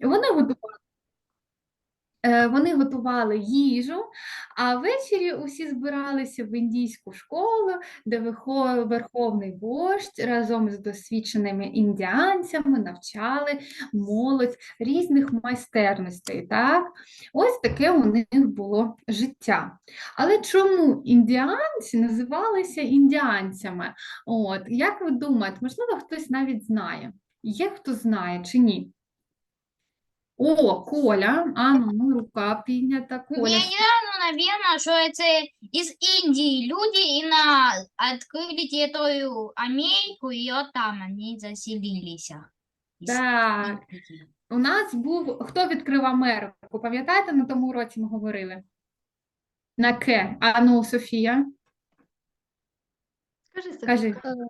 Вони готували. е, Вони готували їжу, а ввечері усі збиралися в індійську школу, де верховний вождь разом з досвідченими індіанцями навчали молодь різних майстерностей. Так? Ось таке у них було життя. Але чому індіанці називалися індіанцями? От, як ви думаєте, можливо, хтось навіть знає? Є хто знає чи ні? О, Коля, а ну, рука піднята, Не, Коля. не знаю, ну, наверное, что это из Индии люди и на открыли эту Америку, и вот там они заселились. Из Так, Индии. у нас був, хто відкрив Америку? Пам'ятаєте, на тому уроці ми говорили? На К. А ну, Софія, Скажи, Софія. кажи. Е,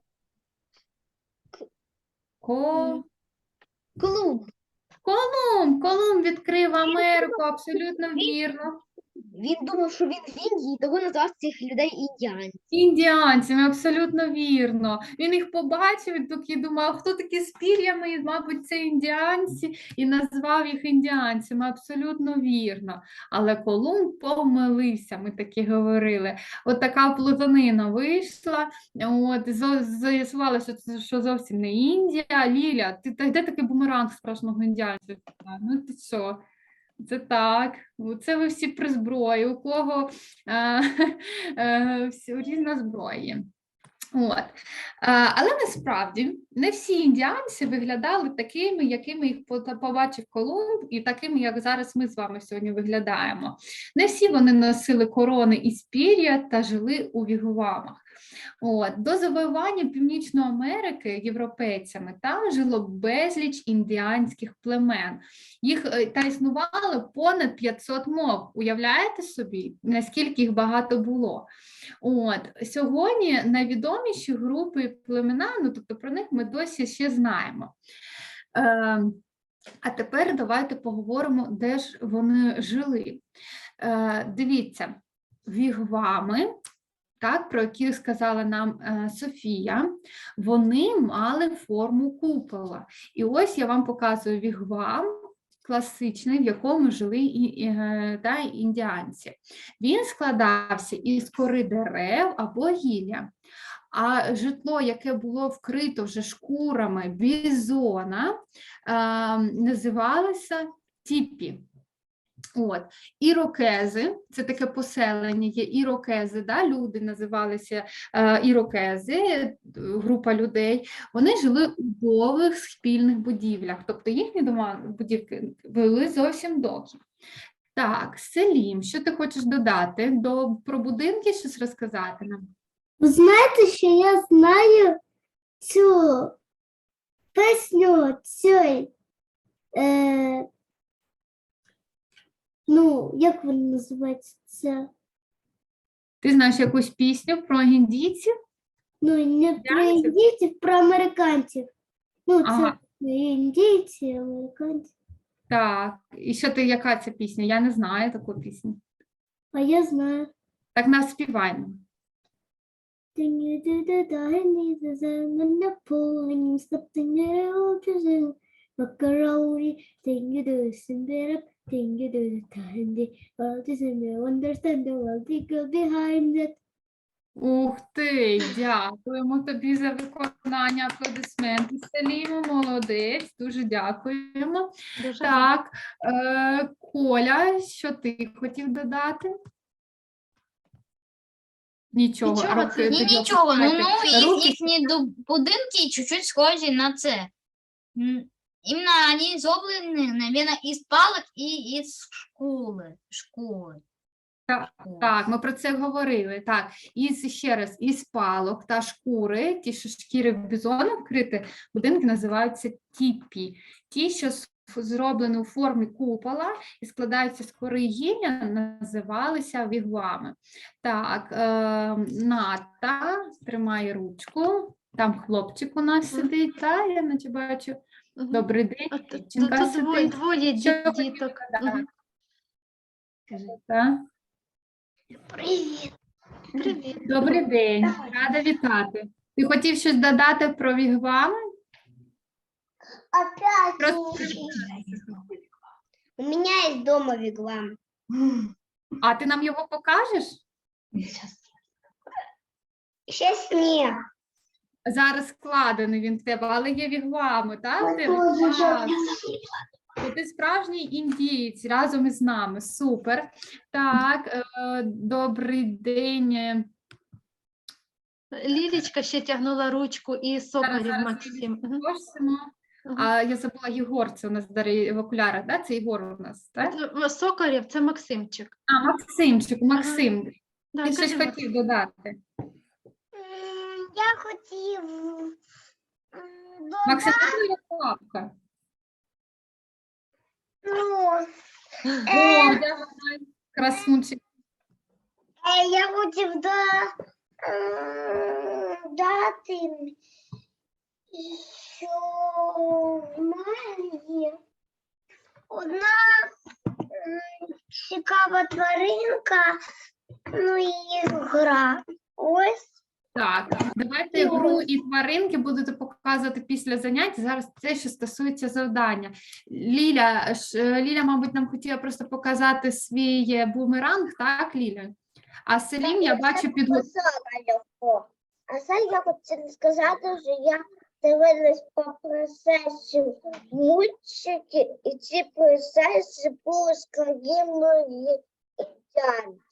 Ко... Клуб. Колумб, Колумб відкрив Америку, абсолютно вірно. Він думав, що він в Індії, того назвав цих людей індіанцями. Індіанцями, абсолютно вірно. Він їх побачив і такий думав, хто такі з пір'ями, мабуть, це індіанці, і назвав їх індіанцями, абсолютно вірно. Але Колумб помилився, ми таки говорили. От така плутанина вийшла, от, з'ясувалося, що- зовсім не Індія. Ліля, ти де такий бумеранг справжнього індіанця? Ну ти що? Це так, це ви всі при зброї, у кого е, е, різна зброя. От. Е, Але насправді не всі індіанці виглядали такими, якими їх побачив Колумб, і такими, як зараз ми з вами сьогодні виглядаємо. Не всі вони носили корони із пір'я та жили у вігвамах. От. До завоювання Північної Америки європейцями там жило безліч індіанських племен. Їх е, та існувало понад 500 мов. Уявляєте собі, наскільки їх багато було? От сьогодні найвідоміші групи племена, ну тобто про них ми досі ще знаємо. Е, а тепер давайте поговоримо, де ж вони жили. Е, дивіться, вігвами, так, про які сказала нам е, Софія, вони мали форму купола. І ось я вам показую вігвам класичний, в якому жили е, та, індіанці. Він складався із кори дерев або гілля. А житло, яке було вкрито вже шкурами бізона, е, називалося тіпі. От. Ірокези, це таке поселення, є ірокези, да? люди називалися е, ірокези, група людей. Вони жили у довгих спільних будівлях, тобто їхні дома будівки були зовсім довгі. Так, Селім, що ти хочеш додати? До, про будинки щось розказати нам? Ви знаєте, що я знаю цю пісню цієї, е, ну, як вона називається? Це? Ти знаєш якусь пісню про індійців? Ну, не про Індіанців? індійців, про американців. Ну, це Ага. індійці, американці. Так, і що ти, яка це пісня? Я не знаю таку пісню. А я знаю. Так нас співаємо. Understand Ух ти, дякуємо тобі за виконання аплодисменти. Селімо, молодець, дуже дякуємо. Дуже Так, е, Коля, що ти хотів додати? Нічого, Нічого, а це- Ні, тоді нічого, ну, опускайте. ну Руки їхні ду- будинки чуть-чуть схожі на це. М, Іменно вони зроблені, наверное, із палок і із школи. школи. Так, Так, ми про це говорили. Так, із ще раз, із палок та шкури, ті, що шкіри бізона вкрити, будинки називаються тіпі. Ті, що зроблені у формі купола і складаються з кори гілля, називалися вігвами. Так, е, Ната тримає ручку. Там хлопчик у нас сидить, та я наче бачу. Добрий день, дівчинка тут двоє, двоє діток. Привіт. Привіт. Добрий день, рада вітати. Ти хотів щось додати про вігвами? Опять Просто- ужин. меня есть дома виглам. А ти нам його покажеш? Сейчас нет. Зараз складений він в тебе, але є вігвами, так? То ти справжній індієць разом із нами. Супер. Так, е, добрий день. Лілічка ще тягнула ручку і зараз Максим. Просимо. А я забула Єгор, це у нас в окулярах, да? Це Єгор у нас, так? Це Сокарів це Максимчик. А, Максимчик, Максим. Да, Ти щось хотів додати. Я хотів Максим, це твоя папка. ну, О, давай, красунчик. Е, Я хотів да, е, дати, що в мене одна м, цікава тваринка, ну і гра. Ось. Так, давайте гру і тваринки будете показувати після занять. Зараз те, що стосується завдання. Ліля, Ліля, мабуть, нам хотіла просто показати свій е, бумеранг, так, Ліля? А Селім, я бачу, під. А це я хотіла сказати, що я дивилась по процесі мультики, і ці процеси були складними і тянчі.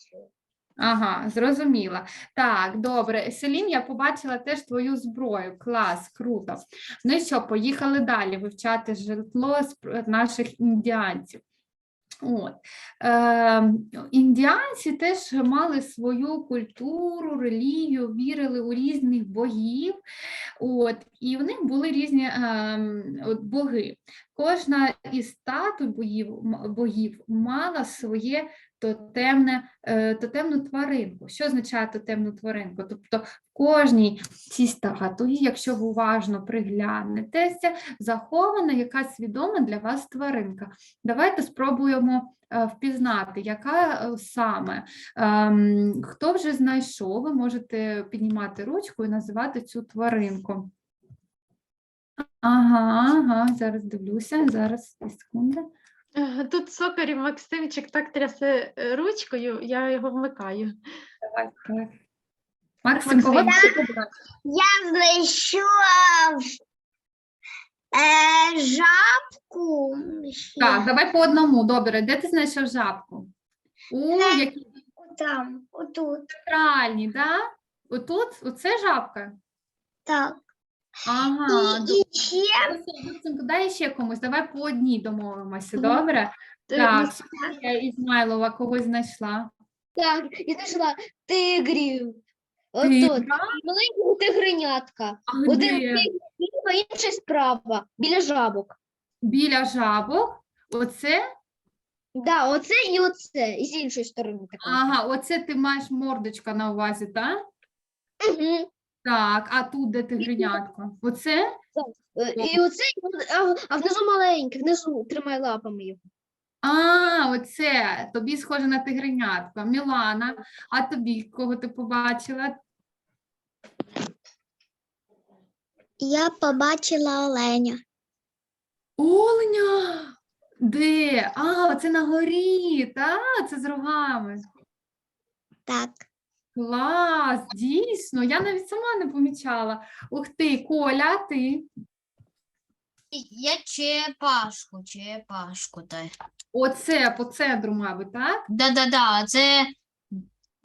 Ага, зрозуміла. Так, добре. Селім, я побачила теж твою зброю. Клас, круто. Ну і що, поїхали далі вивчати житло наших індіанців. От. Е, індіанці теж мали свою культуру, релігію, вірили у різних богів. От, і в них були різні ем, от, боги. Кожна із статуй богів, богів мала своє тотемне, е, тотемну тваринку. Що означає тотемну тваринку? Тобто в кожній цій статуї, якщо ви уважно приглянетеся, захована якась відома для вас тваринка. Давайте спробуємо е, впізнати, яка е, саме. Ем, Хто вже знайшов, ви можете піднімати ручку і називати цю тваринку. Ага, ага, зараз дивлюся, зараз. Е, Тут Сокарів Максимчик так трясе е, ручкою, я його вмикаю. Давай, так. Максим, Максим. кого ти? Я знайшов е, жабку. Так, давай по одному. Добре, де ти знайшов жабку? У які Там, отут. центральні, да? Отут? Оце жабка? Так. Ага, І, добре. і ще Максимку, дай ще комусь, давай по одній домовимося, Мгм. добре? Так, Софія Ізмайлова когось знайшла. Так, і знайшла тигрів. Тигра? Отут, маленького тигренятка. А Один де? тигр зліва, інший справа, біля жабок. Біля жабок. Оце? Да, оце і оце, і з іншої сторони також. Ага, оце ти маєш мордочка на увазі, так? Угу. Так, а тут де тигренятко? Оце? І оце, а, а внизу маленький, внизу тримай лапами його. А, оце, тобі схоже на тигренятко. Мілана, а тобі кого ти побачила? я побачила оленя. Оленя! Де? А, оце на горі, так? Це з рогами. Так. Клас, дійсно, я навіть сама не помічала. Ух ти, Коля, ти? Я черепашку, черепашку. Та. Оце по центру, мабуть, так? Да-да-да, це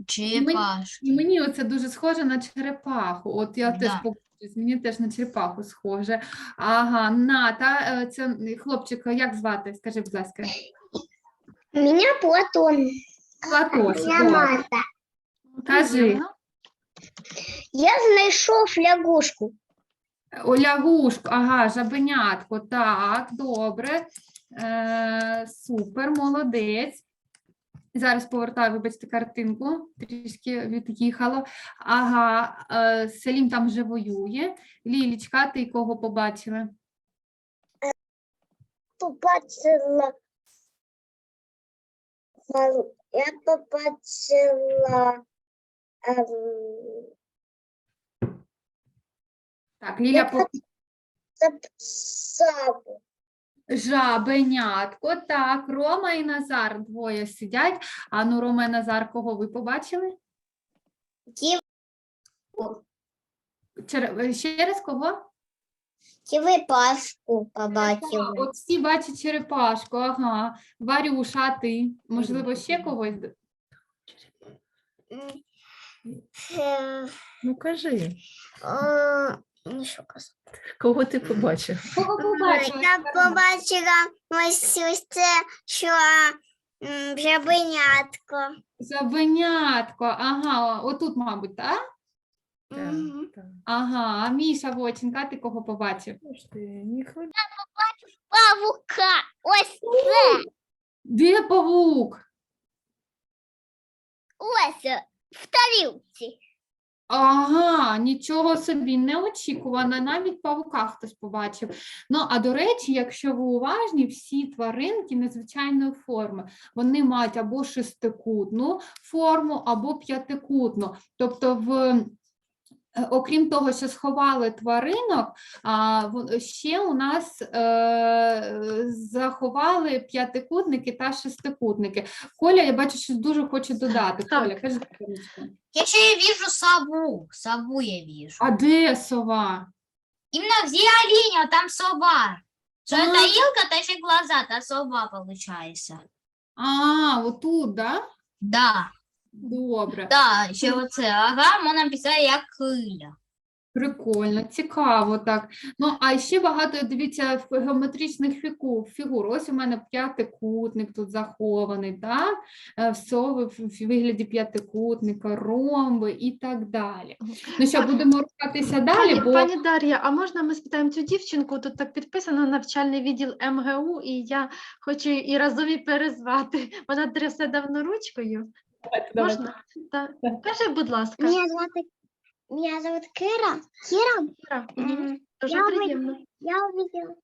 черепашка. І мені оце дуже схоже на черепаху. От я теж Да. погоджуюсь, мені теж на черепаху схоже. Ага, Ната, е, це хлопчик, як звати? Скажи, будь ласка. Меня Платон. Платош, Я Марта. Кажи. Я знайшов лягушку. О, лягушку, ага, жабенятко, так, добре. Е, супер, молодець. Зараз повертаю, вибачте, картинку, трішки від'їхало. Ага, е, Селім там вже воює. Лілічка, ти кого побачила? Побачила. Я побачила. Так, Ліля, по- Записав. Жабенятко, так, Рома і Назар двоє сидять. А ну, Рома і Назар, кого ви побачили? Чер- Ще раз кого? Черепашку А, побачили. От всі бачать черепашку, ага. Варюша, а ти? Можливо, ще когось? Е, Ну кажи, о, ну, що казати? кого ти побачив? Кого побачили? Я побачила ось ось це, що м, жабенятко. Жабенятко, ага, отут, мабуть, так? Мгм. Так. Ага, а Міша Воченка, ти кого побачив? Ж ти. Павука. Ось це. Де павук? Ось в тарілці. Ага, нічого собі, неочікувано, навіть павука хтось побачив. Ну, а до речі, якщо ви уважні, всі тваринки незвичайної форми, вони мають або шестикутну форму, або п'ятикутну. Тобто, в, окрім того, що сховали тваринок, ще у нас е, заховали п'ятикутники та шестикутники. Коля, я бачу, що дуже хоче додати. Коля, кажи. Я еще я вижу сову. Сову я вижу. А де сова? Именно где олень, там сова. Что А. это елка, то еще глаза, та сова получается. А, отут, да? Да, Добре. да, ще оце. Ага, можна писати як хиля. Прикольно, цікаво так. Ну, а ще багато, дивіться, геометричних фігур. фігур. Ось у мене п'ятикутник тут захований, так? Е, В в в вигляді п'ятикутника, ромби і так далі. Ну що, будемо рухатися далі, Пані, бо пані Дар'я, а можна ми спитаємо цю дівчинку? Тут так підписано навчальний відділ МГУ, і я хочу і разом перезвати. Вона трясе давно ручкою. Можна? Так. Кажи, будь ласка. Меня зовут, меня зовут Кира. Кира, Кіра. М, Мгм. Дуже я приємно. я увидела,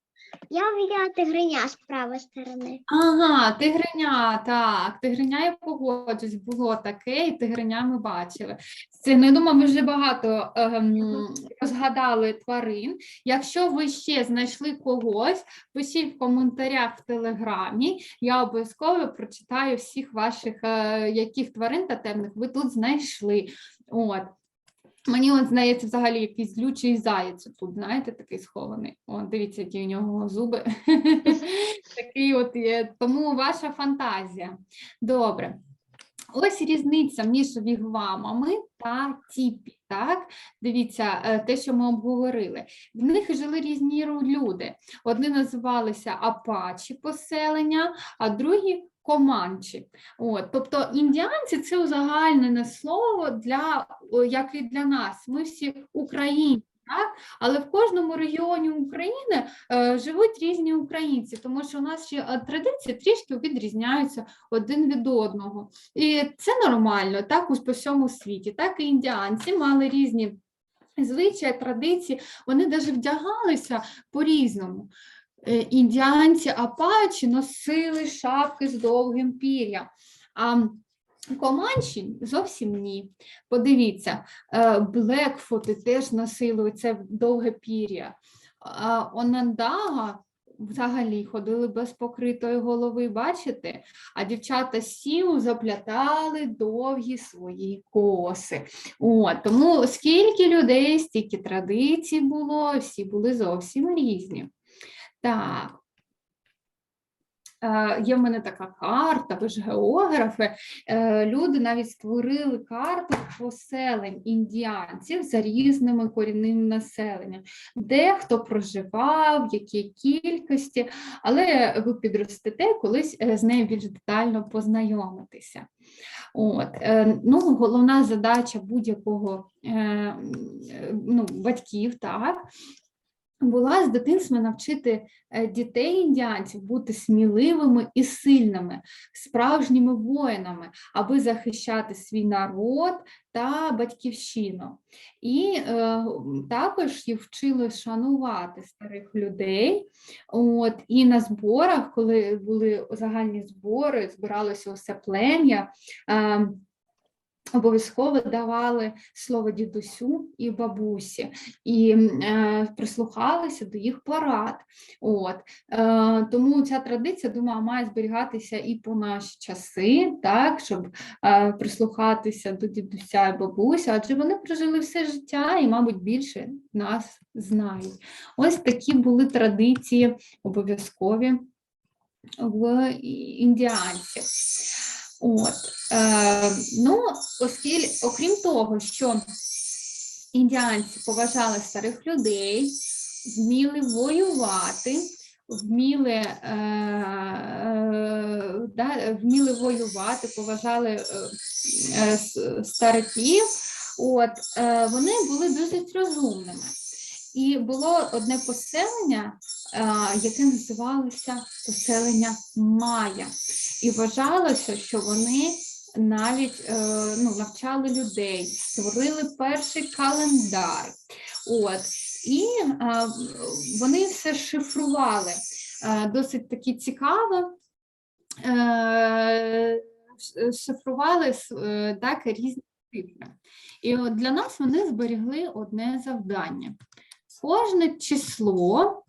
я увидела тигриня с правой стороны. Ага, тигриня, так, тигриня я погоджусь, було таке, і тигриня ми бачили. Це, ну, я думаю, ми вже багато ем, розгадали тварин. Якщо ви ще знайшли когось, пишіть в коментарях в Телеграмі. Я обов'язково прочитаю всіх ваших, е, яких тварин та темних ви тут знайшли. От. Мені от здається, взагалі якийсь злючий заєць тут, знаєте, такий схований. О, дивіться, які у нього зуби. Такий от є. Тому ваша фантазія. Добре. Ось різниця між вігвамами та тіпі. Так? Дивіться, е, те, що ми обговорили. В них жили різні люди. Одні називалися апачі поселення, а другі команчі. От, тобто індіанці це узагальнене слово для, як і для нас. Ми всі українці. Так? Але в кожному регіоні України е, живуть різні українці, тому що у нас ще е, традиції трішки відрізняються один від одного. І це нормально, так у по всьому світі. Так і індіанці мали різні звичаї, традиції, вони навіть вдягалися по-різному. Е, Індіанці апачі носили шапки з довгим пір'ям. А Команчі зовсім ні. Подивіться, е, Блекфоти теж носили оце довге пір'я. Онандага взагалі ходили без покритої голови, бачите? А дівчата сіу заплятали довгі свої коси. От, тому скільки людей, стільки традицій було, всі були зовсім різні. Так. Е, Є в мене така карта, ви ж географи. Е, Люди навіть створили карту поселень індіанців за різними корінним населенням, де хто проживав, в якій кількості, але ви підростете колись е, з нею більш детально познайомитися. От, ну, головна задача будь-якого ну, батьків, так, була з дитинства навчити е, дітей індіанців бути сміливими і сильними, справжніми воїнами, аби захищати свій народ та батьківщину. І е, також їх вчили шанувати старих людей. От, і на зборах, коли були загальні збори, збиралося усе плем'я. Е, обов'язково давали слово дідусю і бабусі і е, прислухалися до їх порад. От. Е, тому ця традиція, думаю, має зберігатися і по наші часи, так, щоб е, прислухатися до дідуся і бабусі, адже вони прожили все життя і, мабуть, більше нас знають. Ось такі були традиції обов'язкові в і- індіанців. От, е, ну, оскільки, окрім того, що індіанці поважали старих людей, вміли воювати, вміли, е, е, да, вміли воювати, поважали е, е, стариків, от, е, вони були досить розумними. І було одне поселення, е, яке називалося поселення Майя. І вважалося, що вони навіть е, ну, навчали людей, створили перший календар. От. І е, вони все шифрували. Е, досить таки цікаво. Шифрували так, різні цифри. І от для нас вони зберігли одне завдання. Кожне число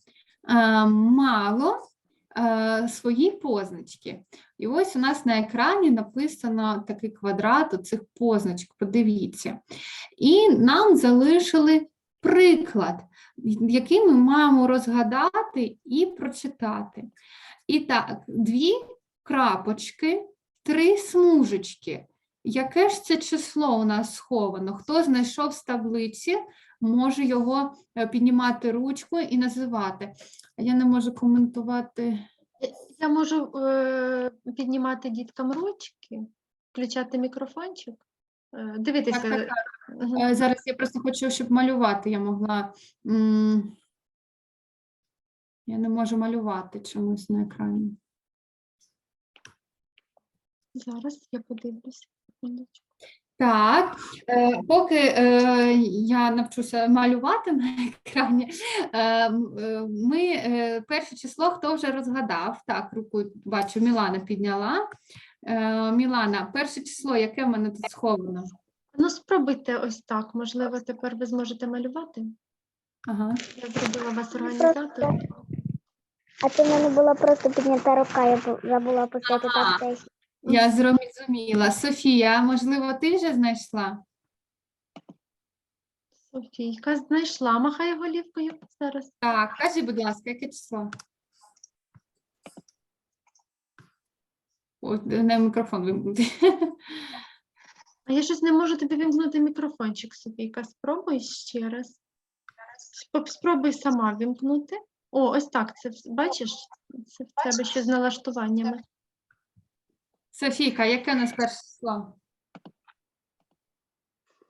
мало свої позначки. І ось у нас на екрані написано такий квадрат оцих позначок. Подивіться. І нам залишили приклад, який ми маємо розгадати і прочитати. І так, дві крапочки, три смужечки. Яке ж це число у нас сховано? Хто знайшов з таблиці, може його е, піднімати ручку і називати. Я не можу коментувати. Я можу е, піднімати діткам ручки, включати мікрофончик, е, дивитися. Так, так, Мгм. Е, Зараз я просто хочу, щоб малювати я могла. м, Я не можу малювати чомусь на екрані. Зараз я подивлюся. секундочку. Так, е, поки е, я навчуся малювати на екрані, е, е, ми е, перше число хто вже розгадав? Так, руку бачу, Мілана підняла. Е, Мілана, перше число, яке в мене тут сховано? Ну, спробуйте ось так. Можливо, тепер ви зможете малювати. Ага. Я зробила вас організатором. А то в мене була просто піднята рука, я бу- забула писати Ага. так. Я зрозуміла. Софія, можливо, ти вже знайшла? Софійка знайшла, махає голівкою зараз. Так, кажи, будь ласка, яке число? О, не мікрофон вимкнути. А я щось не можу тобі вімкнути мікрофончик, Софійка. Спробуй ще раз. Спробуй сама вімкнути. О, ось так. Це бачиш? Це в тебе ще з налаштуваннями. Софійка, яке у нас перше число?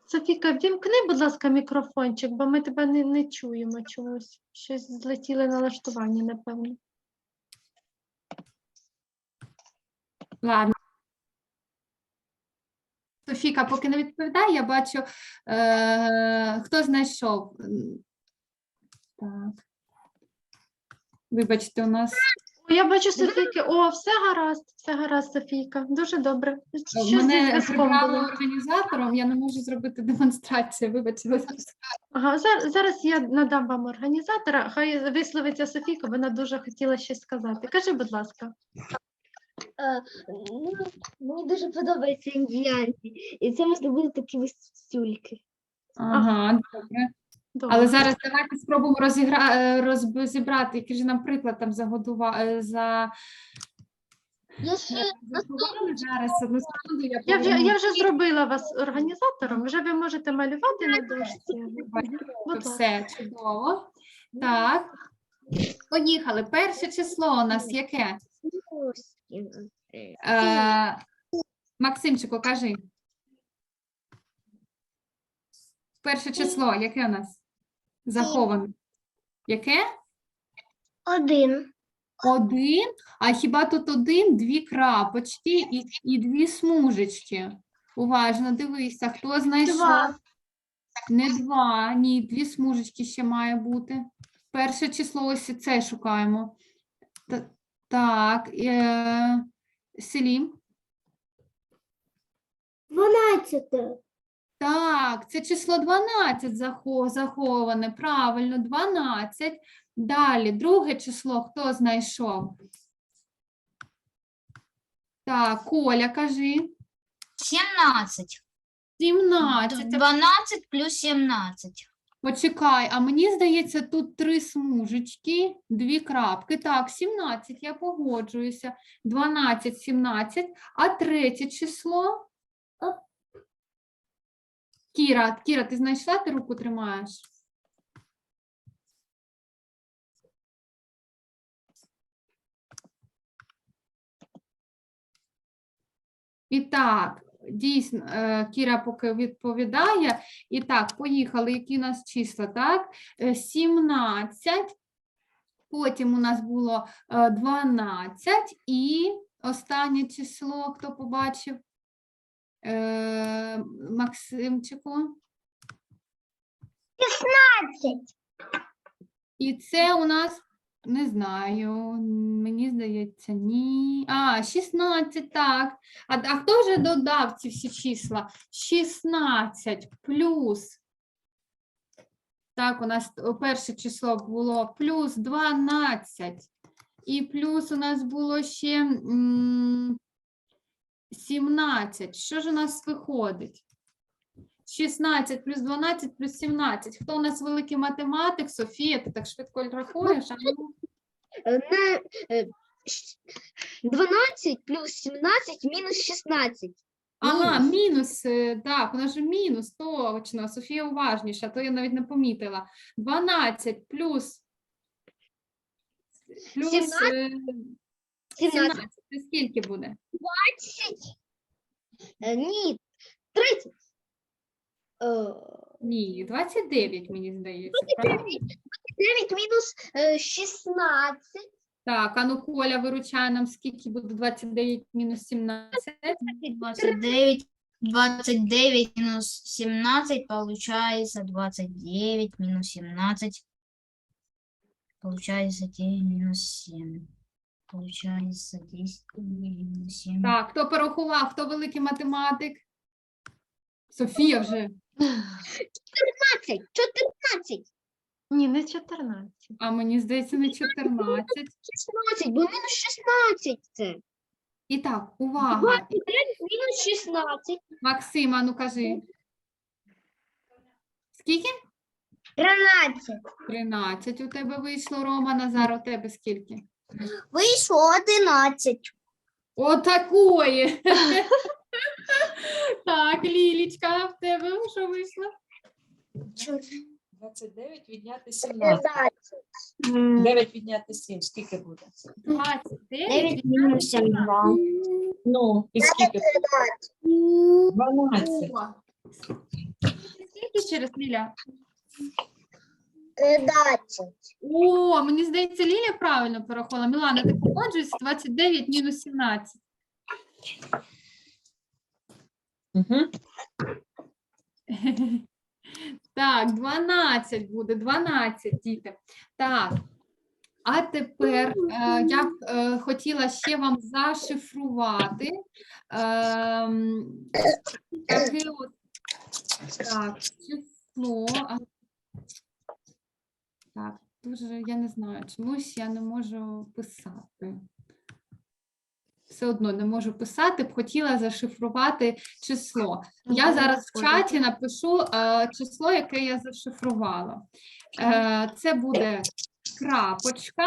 Софійка, вімкни, будь ласка, мікрофончик, бо ми тебе не, не чуємо чомусь. Щось злетіли налаштування, напевно. Ладно. Софійка, поки не відповідає, я бачу, е, хто знайшов. Так. Вибачте, у нас я бачу Софійки. О, все гаразд, все гаразд, Софійка. Дуже добре. Що зі мене зв'язком було? організатором, я не можу зробити демонстрацію. Вибачте. будь ласка. Ага, зараз, зараз я надам вам організатора. Хай висловиться Софійка, вона дуже хотіла щось сказати. Кажи, будь ласка. Е, ну, мені дуже подобаються індіанці. І це ми зробили такі висюльки. Ага, добре. Добре. Але зараз давайте спробуємо розігра... е, розібрати, який же нам приклад там заготував за Я ще зараз. Одну секунду, я Я вже, я вже зробила вас організатором, вже ви можете малювати на дошці. Будь ласка. Все чудово. Так. Поїхали. Перше число у нас яке? Е, Максимчику, кажи. Перше число, яке у нас? Заховане. Яке? Один. Один. А хіба тут один, дві крапочки і, і дві смужечки? Уважно дивися, хто знайшов? Два. Не два, ні, дві смужечки ще має бути. Перше число ось це шукаємо. Та- Так, е, Селім. Дванадцяте. Так, це число 12 заховане. Правильно, 12. Далі, друге число хто знайшов? Так, Коля, кажи. 17. 17. 12 плюс 17. Почекай, а мені здається, тут три смужечки, дві крапки. Так, 17, я погоджуюся. 12, 17. А третє число? Кіра, Кіра, ти знайшла, ти руку тримаєш? І так, дійсно, е, Кіра поки відповідає. І так, поїхали. Які у нас числа? Так, Е, 17. Потім у нас було е, 12 і останнє число, хто побачив? Е, Максимчику. 15. І це у нас, не знаю, мені здається, ні. А, 16, так. А, а хто вже додав ці всі числа? 16 плюс. Так, у нас перше число було плюс 12. І плюс у нас було ще м, 17. Що ж у нас виходить? 16 плюс 12 плюс 17. Хто у нас великий математик? Софія, ти так швидко рахуєш? А ну, Е, На е, щ- 12 плюс 17 мінус 16. Ага, мінус, е, так, у нас мінус, точно. Софія уважніша, то я навіть не помітила. 12 плюс, плюс 17. е, 17. 17. Це скільки буде? Е, Ні, 30. Е, Ні, 29, мені здається. правильно? 9 мінус е, 16. Так, а ну Коля виручає нам, скільки буде 29 мінус 17. 29. 29 минус 17 получается 29 минус 17. Получается 9 минус 7. Получается 10 минус 7. Так, хто порахував, хто великий математик? Софія вже. 14. 14. Ні, не 14. А мені здається, не 14. 16, бо мінус 16 це. І так, увага. 29 мінус 16. Максим, а ну кажи. Скільки? 13. 13 у тебе вийшло, Рома, Назар, у тебе скільки? Вийшло 11. Отакої. Так, Лілічка, а в тебе що вийшло? 29 відняти 17. 13. 9 відняти 7. Скільки буде? 29. минус 7. Ну, і скільки? 12. О. Скільки через Ліля? 13. О, мені здається, Ліля правильно порахувала. Мілана, ти погоджуєшся? 29 мінус 17. Угу. Так, 12 буде, 12, діти. Так. А тепер е, я б е, хотіла ще вам зашифрувати. таке от, так, число. а, Так, дуже я не знаю, чомусь я не можу писати. Все одно не можу писати, б хотіла зашифрувати число. Я зараз в чаті напишу е, число, яке я зашифрувала. Е, це буде крапочка.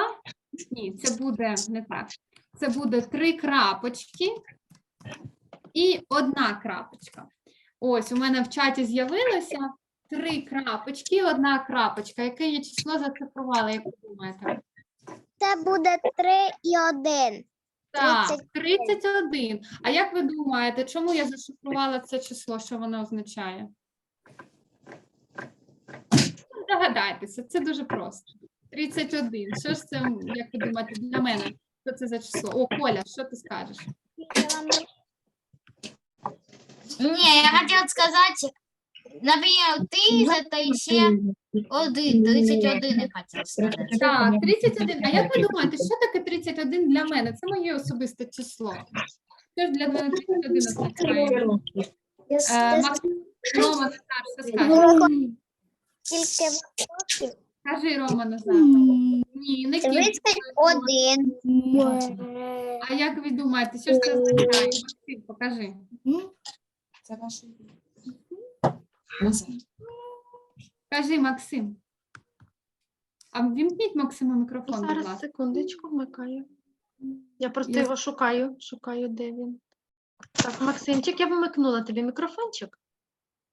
Ні, це буде не так. Це буде три крапочки і одна крапочка. Ось у мене в чаті з'явилося три крапочки, одна крапочка. Яке я число зашифрувала, як ви думаєте? Це буде 3 і 1. Так, 31. 31. А як ви думаєте, чому я зашифрувала це число? Що воно означає? Догадайтеся, це дуже просто. 31. Що ж це, як ви думаєте, для мене? Що це за число? О, Коля, що ти скажеш? Не, я хотела сказать, например, 30 это еще один, 31 я хотела сказать. Так, 31. А як ви думаєте, що таке 31 для мене? Це моє особисте число. Що ж для мене 31 означає? Е, Максим, Рома Назар, що скаже? років? Кажи, Рома Назар. Ні, не кілька. 31. А як ви думаєте, що ж це означає? Максим, покажи. Це ваше. Кажи, Максим. А вімкніть Максиму мікрофон, будь Зараз ласка. секундочку вмикаю. Я просто Я- його шукаю, шукаю, де він. Так, Максимчик, я вмикнула тобі мікрофончик.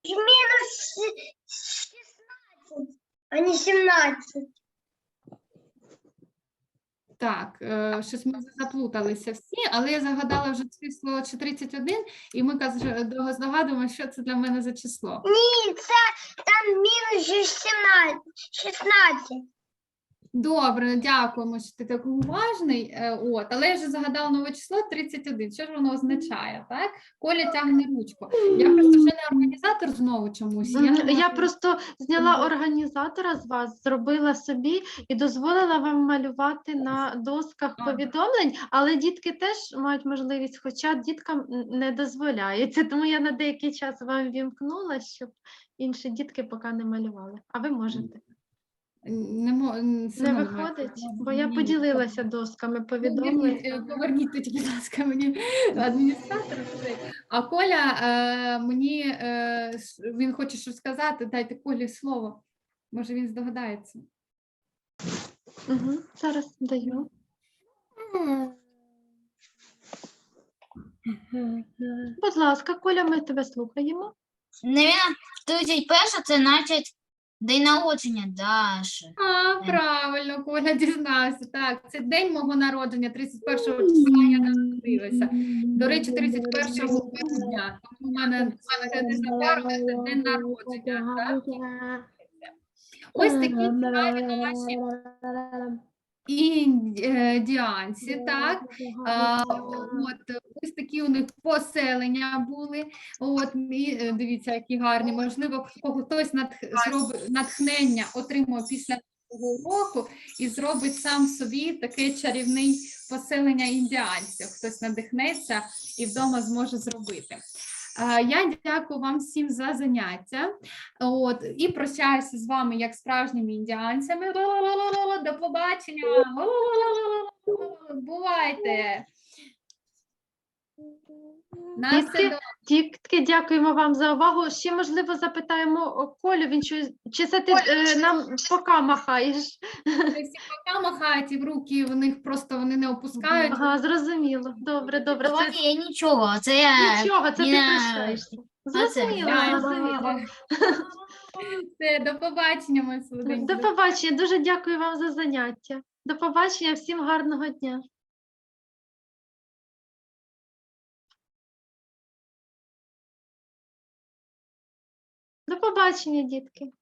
Мінус 16, а не 17. Так, е, щось ми заплуталися всі, але я загадала вже число чи 31, і ми довго здогадуємося, що це для мене за число. Ні, це там мінус 17. 16. Добре, дякуємо, що ти такий уважний. е, От, але я вже загадала нове число 31. Що ж воно означає? Так? Коля тягне ручку. Я просто вже не організатор знову чомусь. Не Я просто зняла організатора з вас, зробила собі і дозволила вам малювати на досках повідомлень, але дітки теж мають можливість, хоча діткам не дозволяється. Тому я на деякий час вам вімкнула, щоб інші дітки поки не малювали. А ви можете. Не, мо... Не виходить, бо я поділилася досками повідомлень. Поверніть, е, тоді, будь ласка, мені адміністратора. цей. А Коля е, мені е, він хоче щось сказати. Дайте Колі слово. Може він здогадається. Угу. Зараз даю. Будь ласка, Коля, ми тебе слухаємо. Навіть 31 це значить день народження Даші. А, правильно, Коля дізнався. Так, це день мого народження, 31 числа я народилася. До речі, 31 дня. Тому у мене це незабаром це день народження. Так? Ось такі цікаві наші індіанці, так? А, от, ось такі у них поселення були. От, і, е, дивіться, які гарні. Можливо, хтось натхнення отримав після цього року і зробить сам собі таке чарівне поселення індіанців. Хтось надихнеться і вдома зможе зробити. А, Я дякую вам всім за заняття. От, і прощаюся з вами як справжніми індіанцями. До побачення. Бувайте. На все Дітки, дякуємо вам за увагу. Ще, можливо, запитаємо Колю, він щось, чи це ти е, нам пока махаєш? Всі пока махають і в руки, в них просто вони не опускають. Ага, зрозуміло. Добре, добре. Це Давайте я нічого, це я нічого, це ти я- прощаєшся. Зрозуміло, я- зрозуміло. Все, до побачення, мої солоденькі. До побачення. Дуже дякую вам за заняття. До побачення, всім гарного дня. Побачення, дітки.